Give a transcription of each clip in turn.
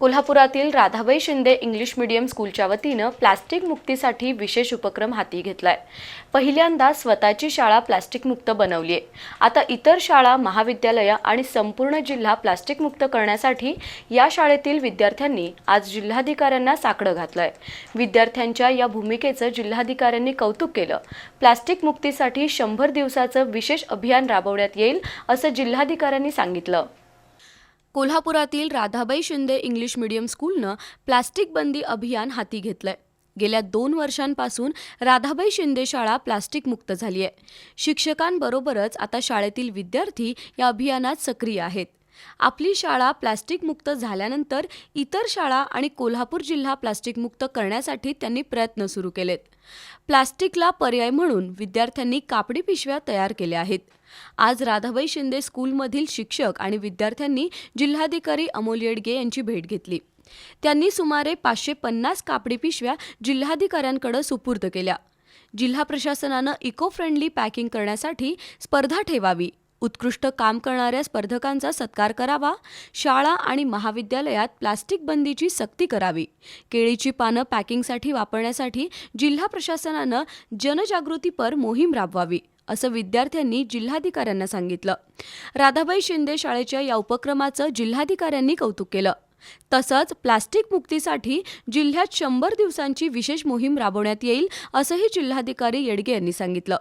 कोल्हापुरातील Radhabai Shinde English medium स्कूलच्या वतीनं प्लास्टिक मुक्तीसाठी विशेष उपक्रम हाती घेतलाय. पहिल्यांदा स्वतःची शाळा प्लास्टिक मुक्त बनवली आहे आता इतर शाळा महाविद्यालयं आणि संपूर्ण जिल्हा प्लास्टिक मुक्त करण्यासाठी या शाळेतील विद्यार्थ्यांनी आज जिल्हाधिकाऱ्यांना साकडं घातलंय. विद्यार्थ्यांच्या या भूमिकेचं जिल्हाधिकाऱ्यांनी कौतुक केलं. प्लास्टिक मुक्तीसाठी शंभर दिवसाचं विशेष अभियान राबवण्यात येईल असं जिल्हाधिकाऱ्यांनी सांगितलं. कोल्हापुरातील राधाबाई शिंदे इंग्लिश मीडियम स्कूलनं प्लास्टिक बंदी अभियान हाती घेतलंय. गेल्या दोन वर्षांपासून राधाबाई शिंदे शाळा प्लास्टिक मुक्त झाली आहे शिक्षकांबरोबरच आता शाळेतील विद्यार्थी या अभियानात सक्रिय आहेत. आपली शाळा प्लास्टिक मुक्त झाल्यानंतर इतर शाळा आणि कोल्हापूर जिल्हा प्लास्टिक मुक्त करण्यासाठी त्यांनी प्रयत्न सुरू केलेत. प्लास्टिकला पर्याय म्हणून विद्यार्थ्यांनी कापडी पिशव्या तयार केल्या आहेत. आज राधाबाई शिंदे स्कूलमधील शिक्षक आणि विद्यार्थ्यांनी जिल्हाधिकारी अमोल येडगे यांची भेट घेतली. त्यांनी सुमारे पाचशे पन्नास कापडी पिशव्या जिल्हाधिकाऱ्यांकडे सुपूर्द केल्या. जिल्हा प्रशासनानं इको फ्रेंडली पॅकिंग करण्यासाठी स्पर्धा ठेवावी. उत्कृष्ट काम करणाऱ्या स्पर्धकांचा सत्कार करावा शाळा आणि महाविद्यालयात प्लास्टिक बंदीची सक्ती करावी. केळीची पानं पॅकिंगसाठी वापरण्यासाठी जिल्हा प्रशासनानं जनजागृतीपर मोहीम राबवावी असं विद्यार्थ्यांनी जिल्हाधिकाऱ्यांना सांगितलं. राधाबाई शिंदे शाळेच्या या उपक्रमाचं जिल्हाधिकाऱ्यांनी कौतुक केलं. तसंच प्लास्टिक मुक्तीसाठी जिल्ह्यात शंभर दिवसांची विशेष मोहीम राबवण्यात येईल असंही जिल्हाधिकारी येडगे यांनी सांगितलं.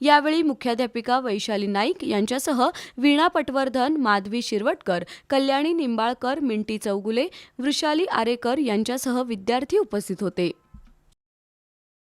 यावेळी मुख्याध्यापिका वैशाली नाईक यांच्यासह वीणा पटवर्धन माधवी शिरवटकर कल्याणी निंबाळकर मिंटी चौगुले वृषाली आरेकर यांच्यासह विद्यार्थी उपस्थित होते.